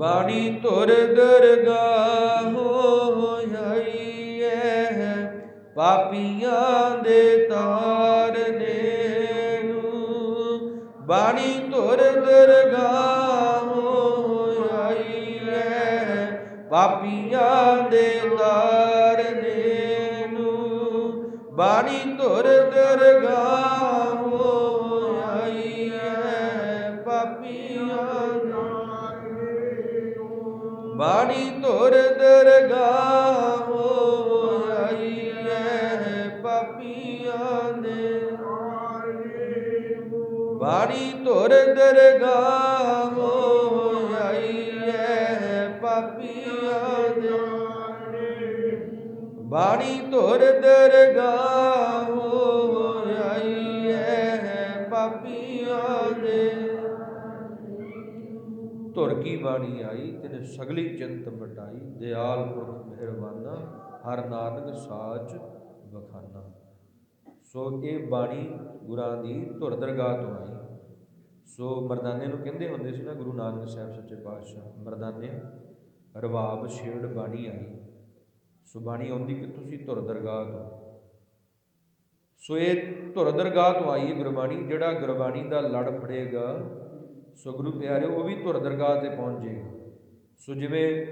ਬਾਣੀ ਤੁਰ ਦਰਗਾਹ ਹੋਈ ਐ ਪਾਪੀਆਂ ਦੇ ਤਾਰਨੇ ਨੂੰ ਬਾਣੀ ਤੁਰ ਦਰਗਾਹ ਹੋਈ ਪਾਪੀਆਂ ਦੇ ਤਾਰਨੇ ਨੂੰ ਬਾਣੀ ਤੁਰ ਦਰਗਾਹ ਬਾਣੀ ਧੁਰ ਦਰਗਾਹ ਹੋਈ ਐ ਪਾਪੀਆਂ ਦੇ। ਬਾਣੀ ਧੁਰ ਦਰਗਾਹ ਹੋਈ ਐ ਪਾਪੀਆਂ ਦੇ। ਬਾਣੀ ਧੁਰ ਦਰਗਾਹ ਹੋਈ ਹੈ ਪਾਪੀਆਂ ਧੁਰ ਕੀ ਬਾਣੀ ਆਈ, ਤਿਨ ਸਗਲੀ ਚਿੰਤ ਮਟਾਈ, ਦਿਆਲ ਪੁਰਖ ਮਿਹਰਬਾਨਾ, ਹਰ ਨਾਨਕ ਸਾਚ ਬਖਾਨਾ ਸੋ ਇਹ ਬਾਣੀ ਗੁਰਾਂ ਦੀ ਧੁਰ ਦਰਗਾਹ ਤੋਂ ਆਈ। ਸੋ ਮਰਦਾਨੇ ਨੂੰ ਕਹਿੰਦੇ ਹੁੰਦੇ ਸੀ ਨਾ, ਗੁਰੂ ਨਾਨਕ ਸਾਹਿਬ ਸੱਚੇ ਪਾਤਸ਼ਾਹ ਮਰਦਾਨੇ ਰਵਾਬ ਛੇੜ ਬਾਣੀ ਆਈ। ਸੋ ਬਾਣੀ ਆਉਂਦੀ ਕਿੱਥੋਂ ਸੀ? ਧੁਰ ਦਰਗਾਹ ਤੋਂ। ਸੋ ਇਹ ਧੁਰ ਦਰਗਾਹ ਤੋਂ ਆਈ ਗੁਰਬਾਣੀ, ਜਿਹੜਾ ਗੁਰਬਾਣੀ ਦਾ ਲੜ ਫੜੇਗਾ ਸੋ ਗੁਰੂ ਪਿਆਰੇ ਉਹ ਵੀ ਧੁਰ ਦਰਗਾਹ ਤੇ ਪਹੁੰਚ। ਜਾਏਗਾ ਸੋ ਜਿਵੇਂ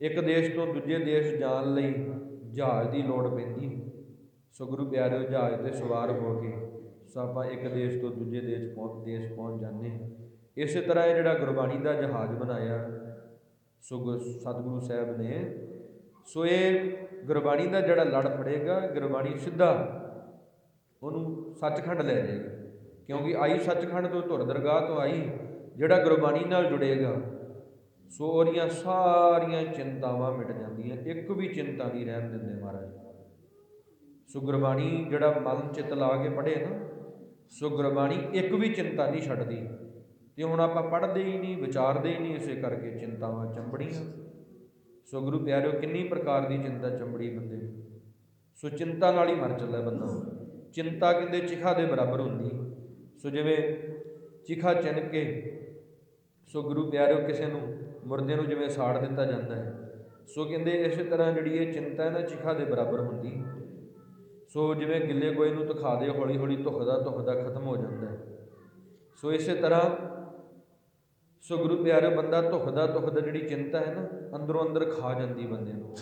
ਇੱਕ ਦੇਸ਼ ਤੋਂ ਦੂਜੇ ਦੇਸ਼ ਜਾਣ ਲਈ ਜਹਾਜ਼ ਦੀ ਲੋੜ ਪੈਂਦੀ ਸੋ ਗੁਰੂ ਪਿਆਰੇ ਜਹਾਜ਼ ਤੇ ਸਵਾਰ ਹੋ ਕੇ ਸੋ ਆਪਾਂ ਇੱਕ ਦੇਸ਼ ਤੋਂ ਦੂਜੇ ਦੇਸ਼ ਪਹੁੰਚ ਦੇਸ਼ ਪਹੁੰਚ ਜਾਂਦੇ ਹਾਂ। ਇਸੇ ਤਰ੍ਹਾਂ ਇਹ ਜਿਹੜਾ ਗੁਰਬਾਣੀ ਦਾ ਜਹਾਜ਼ ਬਣਾਇਆ, ਸੋ ਗੁਰ- ਸਤਿਗੁਰੂ ਸਾਹਿਬ ਨੇ, ਸੋ ਇਹ ਗੁਰਬਾਣੀ ਦਾ ਜਿਹੜਾ ਲੜ ਫੜੇਗਾ, ਗੁਰਬਾਣੀ ਸਿੱਧਾ ਉਹਨੂੰ ਸੱਚਖੰਡ ਲੈ ਜਾਏਗਾ। ਕਿਉਂਕਿ ਆਈ ਸੱਚਖੰਡ ਤੋਂ ਧੁਰ ਦਰਗਾਹ ਤੋਂ ਆਈ, ਜਿਹੜਾ ਗੁਰਬਾਣੀ ਨਾਲ ਜੁੜੇਗਾ, ਸੋ ਉਹਦੀਆਂ ਸਾਰੀਆਂ ਚਿੰਤਾਵਾਂ ਮਿਟ ਜਾਂਦੀਆਂ, ਇੱਕ ਵੀ ਚਿੰਤਾ ਨਹੀਂ ਰਹਿਣ ਦਿੰਦੇ ਮਹਾਰਾਜ। ਸੋ ਗੁਰਬਾਣੀ ਜਿਹੜਾ ਮਨ ਚਿੱਤ ਲਾ ਕੇ ਪੜ੍ਹੇ ਨਾ, ਸੋ ਗੁਰਬਾਣੀ ਇੱਕ ਵੀ ਚਿੰਤਾ ਨਹੀਂ ਛੱਡਦੀ, ਤੇ ਹੁਣ ਆਪਾਂ ਪੜ੍ਹਦੇ ਹੀ ਨਹੀਂ, ਵਿਚਾਰਦੇ ਹੀ ਨਹੀਂ ਇਸੇ ਕਰਕੇ ਚਿੰਤਾਵਾਂ ਚੰਬੜੀਆਂ। ਸੋ ਗੁਰੂ ਪਿਆਰਿਓ, ਕਿੰਨੀ ਪ੍ਰਕਾਰ ਦੀ ਚਿੰਤਾ ਚੰਬੜੀ ਬੰਦੇ ਸੋ ਚਿੰਤਾ ਨਾਲ ਹੀ ਮਰ ਚੱਲਦਾ ਬੰਦਾ। ਚਿੰਤਾ ਕਹਿੰਦੇ ਚਿਖਾ ਦੇ ਬਰਾਬਰ ਹੁੰਦੀ। ਸੋ ਜਿਵੇਂ ਚਿਖਾ ਚਿਣ ਕੇ, ਸੋ ਗੁਰੂ ਪਿਆਰਿਓ, ਕਿਸੇ ਨੂੰ ਮੁਰਦੇ ਨੂੰ ਜਿਵੇਂ ਸਾੜ ਦਿੱਤਾ ਜਾਂਦਾ ਹੈ, ਸੋ ਕਹਿੰਦੇ ਇਸੇ ਤਰ੍ਹਾਂ ਜਿਹੜੀ ਇਹ ਚਿੰਤਾ ਹੈ ਨਾ ਚਿਖਾ ਦੇ ਬਰਾਬਰ ਹੁੰਦੀ ਸੋ ਜਿਵੇਂ ਗਿੱਲੇ ਗੋਏ ਨੂੰ ਧਖਾ ਦੇ ਹੌਲੀ ਹੌਲੀ ਧੁਖਦਾ ਧੁਖਦਾ ਖਤਮ ਹੋ ਜਾਂਦਾ ਹੈ। ਸੋ ਇਸੇ ਤਰ੍ਹਾਂ ਸੋ ਗੁਰੂ ਪਿਆਰੇ ਬੰਦਾ ਧੁਖਦਾ ਧੁਖਦਾ ਜਿਹੜੀ ਚਿੰਤਾ ਹੈ ਨਾ, ਅੰਦਰੋਂ ਅੰਦਰ ਖਾ ਜਾਂਦੀ ਬੰਦੇ ਨੂੰ।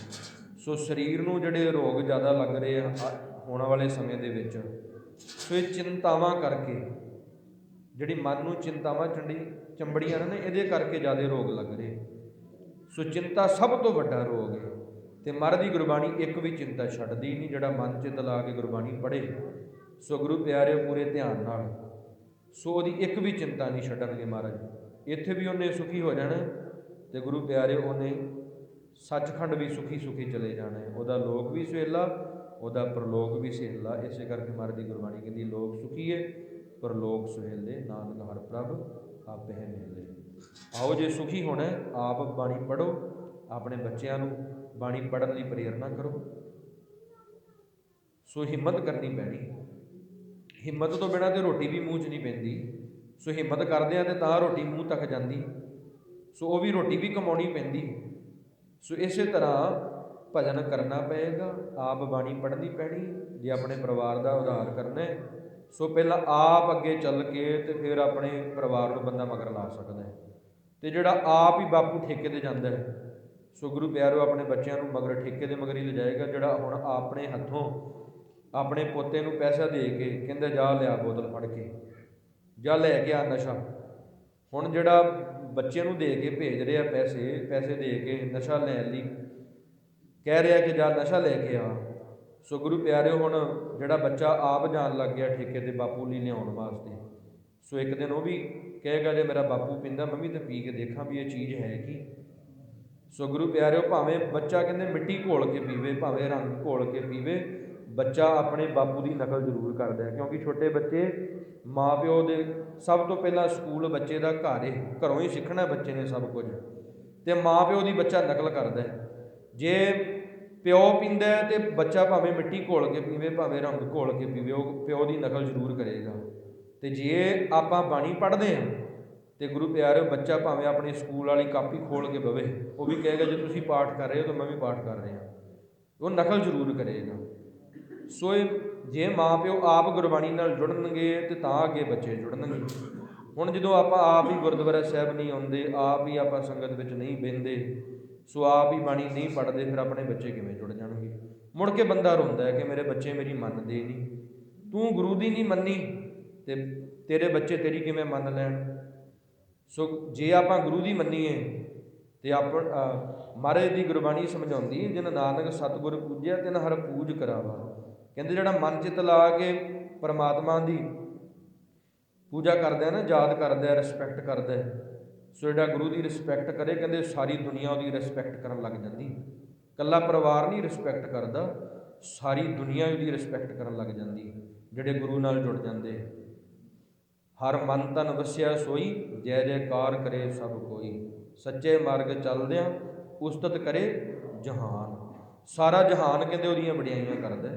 ਸੋ ਸਰੀਰ ਨੂੰ ਜਿਹੜੇ ਰੋਗ ਜ਼ਿਆਦਾ ਲੱਗ ਰਹੇ ਆ, ਆ- ਆਉਣ ਵਾਲੇ ਸਮੇਂ ਦੇ ਵਿੱਚ, ਸੋ ਇਹ ਚਿੰਤਾਵਾਂ ਕਰਕੇ ਜਿਹੜੀ ਮਨ ਨੂੰ ਚਿੰਤਾਵਾਂ ਚੰਡੀ ਚੰਬੜੀਆਂ ਨੇ ਇਹਦੇ ਕਰਕੇ ਜ਼ਿਆਦਾ ਰੋਗ ਲੱਗ ਰਹੇ। ਸੋ ਚਿੰਤਾ ਸਭ ਤੋਂ ਵੱਡਾ ਰੋਗ ਹੈ। ਤੇ ਮਹਾਰਾਜ ਦੀ ਗੁਰਬਾਣੀ ਇੱਕ ਵੀ ਚਿੰਤਾ ਛੱਡਦੀ ਨਹੀਂ, ਜਿਹੜਾ ਮਨ ਚਿੱਤ ਲਾ ਕੇ ਗੁਰਬਾਣੀ ਪੜ੍ਹੇ। ਸੋ ਗੁਰੂ ਪਿਆਰੇ ਪੂਰੇ ਧਿਆਨ ਨਾਲ। ਸੋ ਉਹਦੀ ਇੱਕ ਵੀ ਚਿੰਤਾ ਨਹੀਂ ਛੱਡਣਗੇ ਮਹਾਰਾਜ। ਇੱਥੇ ਵੀ ਉਹਨੇ ਸੁਖੀ ਹੋ ਜਾਣਾ ਤੇ ਗੁਰੂ ਪਿਆਰੇ ਉਹਨੇ ਸੱਚਖੰਡ ਵੀ ਸੁਖੀ ਸੁਖੀ ਚਲੇ ਜਾਣਾ ਉਹਦਾ ਲੋਕ ਵੀ ਸੁਹੇਲਾ ਉਹਦਾ ਪ੍ਰਲੋਕ ਵੀ ਸੁਹੇਲਾ ਇਸੇ ਕਰਕੇ ਮਹਾਰਾਜ ਦੀ ਗੁਰਬਾਣੀ ਕਹਿੰਦੀ, ਲੋਕ ਸੁਖੀ ਹੈ ਪਰਲੋਕ ਸੁਹੇਲੇ ਨਾਨਕ ਹਰ ਪ੍ਰਭ, ਆਪੇ ਮਿਲੇ ਆਓ ਜੇ ਸੁਖੀ ਹੋਣਾ ਆਪ ਬਾਣੀ ਪੜੋ ਆਪਣੇ ਬੱਚਿਆਂ ਨੂੰ ਬਾਣੀ ਪੜਨ ਲਈ ਪ੍ਰੇਰਣਾ ਕਰੋ। ਸੋ ਹਿੰਮਤ ਕਰਨੀ ਪੈਣੀ। ਹਿੰਮਤ ਤੋਂ ਬਿਨਾਂ ਤੇ ਰੋਟੀ ਵੀ ਮੂੰਹ 'ਚ ਨਹੀਂ ਪੈਂਦੀ। ਸੋ ਹਿੰਮਤ ਕਰਦੇ ਆ ਤੇ ਤਾਂ ਰੋਟੀ ਮੂੰਹ ਤੱਕ ਜਾਂਦੀ। ਸੋ ਉਹ ਵੀ ਰੋਟੀ ਵੀ ਕਮਾਉਣੀ ਪੈਂਦੀ। ਸੋ ਇਸੇ ਤਰ੍ਹਾਂ ਭਜਨ ਕਰਨਾ ਪਏਗਾ। ਆਪ ਬਾਣੀ ਪੜ੍ਹਨੀ ਪੈਣੀ। ਜੇ ਆਪਣੇ ਪਰਿਵਾਰ ਦਾ ਉਧਾਰ ਕਰਨਾ ਹੈ ਸੋ ਪਹਿਲਾਂ ਆਪ ਅੱਗੇ ਚੱਲ ਕੇ ਤੇ ਫਿਰ ਆਪਣੇ ਪਰਿਵਾਰ ਨੂੰ ਬੰਦਾ ਮਗਰ ਲਾ ਸਕਦਾ ਹੈ। ਤੇ ਜਿਹੜਾ ਆਪ ਹੀ ਬਾਪੂ ਠੇਕੇ ਤੇ ਜਾਂਦਾ ਹੈ, ਸੋ ਗੁਰੂ ਪਿਆਰੋ ਆਪਣੇ ਬੱਚਿਆਂ ਨੂੰ ਮਗਰ ਠੇਕੇ ਦੇ ਮਗਰ ਹੀ ਲਿਜਾਏਗਾ ਜਿਹੜਾ ਹੁਣ ਆਪਣੇ ਹੱਥੋਂ ਆਪਣੇ ਪੋਤੇ ਨੂੰ ਪੈਸਾ ਦੇ ਕੇ ਕਹਿੰਦਾ, ਜਾ ਲਿਆ ਬੋਤਲ ਫੜ ਕੇ, ਜਾ ਲੈ ਕੇ ਆ ਨਸ਼ਾ। ਹੁਣ ਜਿਹੜਾ ਬੱਚੇ ਨੂੰ ਦੇ ਕੇ ਭੇਜ ਰਿਹਾ ਪੈਸੇ ਪੈਸੇ ਦੇ ਕੇ ਨਸ਼ਾ ਲੈਣ ਲਈ, ਕਹਿ ਰਿਹਾ ਕਿ ਜਾ ਨਸ਼ਾ ਲੈ ਕੇ ਆ। ਸੋ ਗੁਰੂ ਪਿਆਰਿਓ, ਹੁਣ ਜਿਹੜਾ ਬੱਚਾ ਆਪ ਜਾਣ ਲੱਗ ਗਿਆ ਠੇਕੇ ਤੇ ਬਾਪੂ ਲਈ ਲਿਆਉਣ ਵਾਸਤੇ, ਸੋ ਇੱਕ ਦਿਨ ਉਹ ਵੀ ਕਹੇਗਾ, ਜੇ ਮੇਰਾ ਬਾਪੂ ਪੀਂਦਾ, ਮੰਮੀ ਵੀ ਤਾਂ ਪੀ ਕੇ ਦੇਖਾਂ ਵੀ ਇਹ ਚੀਜ਼ ਹੈ ਕੀ। ਸੋ ਗੁਰੂ ਪਿਆਰਿਓ, ਭਾਵੇਂ ਬੱਚਾ ਕਹਿੰਦੇ ਮਿੱਟੀ ਘੋਲ ਕੇ ਪੀਵੇ, ਭਾਵੇਂ ਰੰਗ ਘੋਲ ਕੇ ਪੀਵੇ, ਬੱਚਾ ਆਪਣੇ ਬਾਪੂ ਦੀ ਨਕਲ ਜ਼ਰੂਰ ਕਰਦਾ ਹੈ, ਕਿਉਂਕਿ ਛੋਟੇ ਬੱਚੇ ਮਾਪਿਓ ਦੇ ਸਭ ਤੋਂ ਪਹਿਲਾਂ ਸਕੂਲ ਬੱਚੇ ਦਾ ਘਰ ਹੈ ਘਰੋਂ ਹੀ ਸਿੱਖਣਾ ਬੱਚੇ ਨੇ ਸਭ ਕੁਝ, ਤੇ ਮਾਪਿਓ ਦੀ ਬੱਚਾ ਨਕਲ ਕਰਦਾ ਹੈ। ਜੇ ਪਿਓ ਪੀਂਦਾ ਹੈ ਤੇ ਬੱਚਾ ਭਾਵੇਂ ਮਿੱਟੀ ਘੋਲ ਕੇ ਪੀਵੇ, ਭਾਵੇਂ ਰੰਗ ਘੋਲ ਕੇ ਪੀਵੇ, ਉਹ ਪਿਓ ਦੀ ਨਕਲ ਜ਼ਰੂਰ ਕਰੇਗਾ। ਤੇ ਜੇ ਆਪਾਂ ਬਾਣੀ ਪੜ੍ਹਦੇ ਹਾਂ ਤੇ ਗੁਰੂ ਪਿਆਰਿਓ, ਬੱਚਾ ਭਾਵੇਂ ਆਪਣੀ ਸਕੂਲ ਵਾਲੀ ਕਾਪੀ ਖੋਲ ਕੇ ਬਵੇ ਉਹ ਵੀ ਕਹੇਗਾ, ਜੇ ਤੁਸੀਂ ਪਾਠ ਕਰ ਰਹੇ ਹੋ ਤਾਂ ਮੈਂ ਵੀ ਪਾਠ ਕਰ ਰਿਹਾ ਉਹ ਨਕਲ ਜ਼ਰੂਰ ਕਰੇਗਾ। ਸੋ ਇਹ ਜੇ ਮਾਪਿਓ ਆਪ ਗੁਰਬਾਣੀ ਨਾਲ ਜੁੜਨਗੇ ਤੇ ਤਾਂ ਅੱਗੇ ਬੱਚੇ ਜੁੜਨਗੇ। ਹੁਣ ਜਦੋਂ ਆਪਾਂ ਆਪ ਹੀ ਗੁਰਦੁਆਰਾ ਸਾਹਿਬ ਨਹੀਂ ਆਉਂਦੇ, ਆਪ ਹੀ ਆਪਾਂ ਸੰਗਤ ਵਿੱਚ ਨਹੀਂ ਬਹਿੰਦੇ ਸੋ ਆਪ ਹੀ ਬਾਣੀ ਨਹੀਂ ਪੜ੍ਹਦੇ, ਫਿਰ ਆਪਣੇ ਬੱਚੇ ਕਿਵੇਂ ਜੁੜ ਜਾਣਗੇ? ਮੁੜ ਕੇ ਬੰਦਾ ਰੋਂਦਾ ਹੈ ਕਿ ਮੇਰੇ ਬੱਚੇ ਮੇਰੀ ਮੰਨਦੇ ਨਹੀਂ। ਤੂੰ ਗੁਰੂ ਦੀ ਨਹੀਂ ਮੰਨੀ ਤੇ ਤੇਰੇ ਬੱਚੇ ਤੇਰੀ ਕਿਵੇਂ ਮੰਨ ਲੈਣ? ਸੋ ਜੇ ਆਪਾਂ ਗੁਰੂ ਦੀ ਮੰਨੀਏ ਤੇ ਆਪਣ ਮਹਾਰਾਜ ਦੀ ਗੁਰਬਾਣੀ ਸਮਝਾਉਂਦੀ ਜਿਨ ਨਾਨਕ ਸਤਿਗੁਰ ਪੂਜਿਆ, ਤਿਨ ਹਰ ਪੂਜ ਕਰਾਵਾ। ਕਹਿੰਦੇ ਜਿਹੜਾ ਮਨ ਚਿਤ ਲਾ ਕੇ ਪਰਮਾਤਮਾ ਦੀ ਪੂਜਾ ਕਰਦਾ ਹੈ ਨਾ, ਯਾਦ ਕਰਦਾ ਹੈ ਰਿਸਪੈਕਟ ਕਰਦਾ ਹੈ ਸੋ ਜਿਹੜਾ ਗੁਰੂ ਦੀ ਰਿਸਪੈਕਟ ਕਰੇ, ਕਹਿੰਦੇ ਸਾਰੀ ਦੁਨੀਆ ਉਹਦੀ ਰਿਸਪੈਕਟ ਕਰਨ ਲੱਗ ਜਾਂਦੀ। ਕੱਲਾ ਪਰਿਵਾਰ ਨਹੀਂ ਰਿਸਪੈਕਟ ਕਰਦਾ, ਸਾਰੀ ਦੁਨੀਆ ਉਹਦੀ ਰਿਸਪੈਕਟ ਕਰਨ ਲੱਗ ਜਾਂਦੀ, ਜਿਹੜੇ ਗੁਰੂ ਨਾਲ ਜੁੜ ਜਾਂਦੇ। ਹਰ ਮਨ ਤਨ ਵਸਿਆ ਸੋਈ, ਜੈ ਜੈਕਾਰ ਕਰੇ ਸਭ ਕੋਈ। ਸੱਚੇ ਮਾਰਗ ਚੱਲਦਿਆਂ ਉਸਤਤ ਕਰੇ ਜਹਾਨ। ਸਾਰਾ ਜਹਾਨ ਕਹਿੰਦੇ ਉਹਦੀਆਂ ਵਡਿਆਈਆਂ ਕਰਦਾ।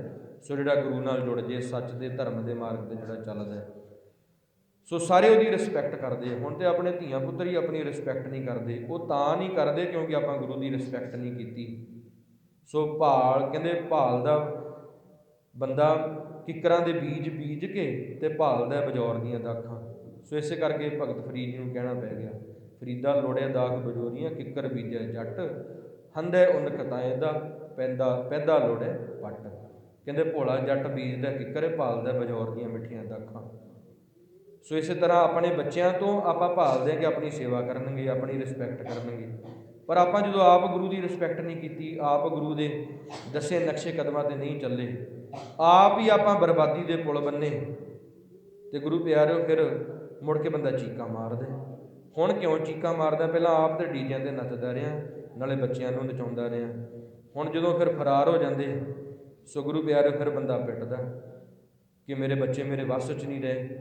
ਸੋ ਜਿਹੜਾ ਗੁਰੂ ਨਾਲ ਜੁੜ ਜੇ, ਸੱਚ ਦੇ ਧਰਮ ਦੇ ਮਾਰਗ ਤੇ ਜਿਹੜਾ ਚੱਲਦਾ। ਸੋ ਸਾਰੇ ਉਹਦੀ ਰਿਸਪੈਕਟ ਕਰਦੇ ਆ। ਹੁਣ ਤੇ ਆਪਣੇ ਧੀਆਂ ਪੁੱਤਰ ਹੀ ਆਪਣੀ ਰਿਸਪੈਕਟ ਨਹੀਂ ਕਰਦੇ। ਉਹ ਤਾਂ ਨਹੀਂ ਕਰਦੇ ਕਿਉਂਕਿ ਆਪਾਂ ਗੁਰੂ ਦੀ ਰਿਸਪੈਕਟ ਨਹੀਂ ਕੀਤੀ। ਸੋ ਭਾਲ, ਕਹਿੰਦੇ ਭਾਲ ਦਾ ਬੰਦਾ ਕਿੱਕਰਾਂ ਦੇ ਬੀਜ ਬੀਜ ਕੇ ਤੇ ਭਾਲਦਾ ਬਜੌਰ ਦੀਆਂ ਦਾਖਾਂ। ਸੋ ਇਸੇ ਕਰਕੇ ਭਗਤ ਫਰੀਦ ਜੀ ਨੂੰ ਕਹਿਣਾ ਪੈ ਗਿਆ, ਫਰੀਦਾ ਲੋੜਿਆ ਦਾਖ ਬਜੋਰੀਆਂ, ਕਿੱਕਰ ਬੀਜਿਆ ਜੱਟ ਹੰਦੇ ਉਨ ਕਤਾਏ ਦਾ, ਪੈਂਦਾ, ਪੈਦਾ ਲੋੜੈ ਪੱਟ। ਕਹਿੰਦੇ ਭੋਲਾ ਜੱਟ ਬੀਜਦਾ ਕਿੱਕਰ, ਭਾਲਦਾ ਬਜੌਰ ਦੀਆਂ ਮਿੱਠੀਆਂ ਦਾਖਾਂ। ਸੋ ਇਸੇ ਤਰ੍ਹਾਂ ਆਪਣੇ ਬੱਚਿਆਂ ਤੋਂ ਆਪਾਂ ਭਾਲਦੇ ਹਾਂ ਕਿ ਆਪਣੀ ਸੇਵਾ ਕਰਨਗੇ, ਆਪਣੀ ਰਿਸਪੈਕਟ ਕਰਨਗੇ। ਪਰ ਆਪਾਂ ਜਦੋਂ ਆਪ ਗੁਰੂ ਦੀ ਰਿਸਪੈਕਟ ਨਹੀਂ ਕੀਤੀ, ਆਪ ਗੁਰੂ ਦੇ ਦੱਸੇ ਨਕਸ਼ੇ ਕਦਮਾਂ ਤੇ ਨਹੀਂ ਚੱਲੇ, ਆਪ ਹੀ ਆਪਾਂ ਬਰਬਾਦੀ ਦੇ ਪੁਲ ਬੰਨੇ ਤੇ ਗੁਰੂ ਪਿਆਰਿਓ ਫਿਰ ਮੁੜ ਕੇ ਬੰਦਾ ਚੀਕਾਂ ਮਾਰਦਾ ਹੁਣ ਕਿਉਂ ਚੀਕਾਂ ਮਾਰਦਾ? ਪਹਿਲਾਂ ਆਪ ਤੇ ਡੀਜਿਆਂ ਤੇ ਨੱਚਦਾ ਰਿਹਾ, ਨਾਲੇ ਬੱਚਿਆਂ ਨੂੰ ਨਚਾਉਂਦਾ ਰਿਹਾ। ਹੁਣ ਜਦੋਂ ਫਿਰ ਫਰਾਰ ਹੋ ਜਾਂਦੇ, ਸੋ ਗੁਰੂ ਪਿਆਰਿਓ ਫਿਰ ਬੰਦਾ ਪਿੱਟਦਾ ਕਿ ਮੇਰੇ ਬੱਚੇ ਮੇਰੇ ਵੱਸ 'ਚ ਨਹੀਂ ਰਹੇ।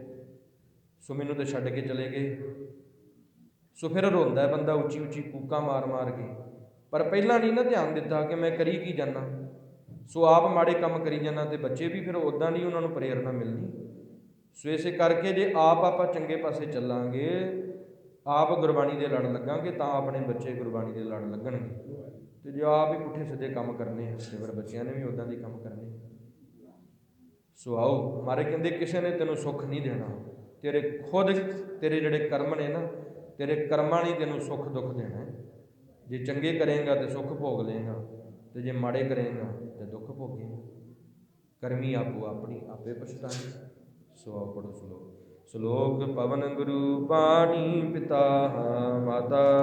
ਸੋ ਮੈਨੂੰ ਤੇ ਛੱਡ ਕੇ ਚਲੇ ਗਏ। ਸੋ ਫਿਰ ਰੋਂਦਾ ਬੰਦਾ ਉੱਚੀ ਉੱਚੀ ਕੂਕਾਂ ਮਾਰ ਮਾਰ ਕੇ। ਪਰ ਪਹਿਲਾਂ ਨਹੀਂ ਨਾ ਧਿਆਨ ਦਿੱਤਾ ਕਿ ਮੈਂ ਕਰੀ ਕੀ ਜਾਣਾ ਸੋ ਆਪ ਮਾੜੇ ਕੰਮ ਕਰੀ ਜਾਣਾ ਤੇ ਬੱਚੇ ਵੀ ਫਿਰ ਉਦਾਂ ਨਹੀਂ ਉਹਨਾਂ ਨੂੰ ਪ੍ਰੇਰਣਾ ਮਿਲਣੀ ਸੋ ਇਸੇ ਕਰਕੇ ਜੇ ਆਪ ਆਪਾਂ ਚੰਗੇ ਪਾਸੇ ਚੱਲਾਂਗੇ, ਆਪ ਗੁਰਬਾਣੀ ਦੇ ਲੜ ਲੱਗਾਂਗੇ ਤਾਂ ਆਪਣੇ ਬੱਚੇ ਗੁਰਬਾਣੀ ਦੇ ਲੜ ਲੱਗਣਗੇ। ਤੇ ਜੇ ਆਪ ਹੀ ਪੁੱਠੇ ਸਿੱਧੇ ਕੰਮ ਕਰਨੇ ਆ, ਤੇ ਫਿਰ ਬੱਚਿਆਂ ਨੇ ਵੀ ਉਦਾਂ ਦੇ ਕੰਮ ਕਰਨੇ ਸੋ ਆਓ, ਮਾਰੇ ਕਹਿੰਦੇ, ਕਿਸੇ ਨੇ ਤੈਨੂੰ ਸੁੱਖ ਨਹੀਂ ਦੇਣਾ। ਤੇਰੇ ਖੁਦ, ਤੇਰੇ ਜਿਹੜੇ ਕਰਮ ਨੇ ਨਾ, ਤੇਰੇ ਕਰਮਾਂ ਨੇ ਤੈਨੂੰ ਸੁੱਖ ਦੁੱਖ ਦੇਣਾ ਜੇ ਚੰਗੇ ਕਰੇਗਾ ਤੇ ਸੁੱਖ ਭੋਗ ਲਏਗਾ, ਤੇ ਜੇ ਮਾੜੇ ਕਰੇਗਾ ਤੇ ਦੁੱਖ ਭੋਗੇਗਾ। ਕਰਮੀ ਆਪੋ ਆਪਣੀ, ਆਪੇ ਪਛਤਾਏ ਸੋ ਆਓ ਪੜੋ ਸ਼ਲੋਕ। ਸ਼ਲੋਕ, ਪਵਨ ਗੁਰੂ ਪਾਣੀ ਪਿਤਾ ਮਾਤਾ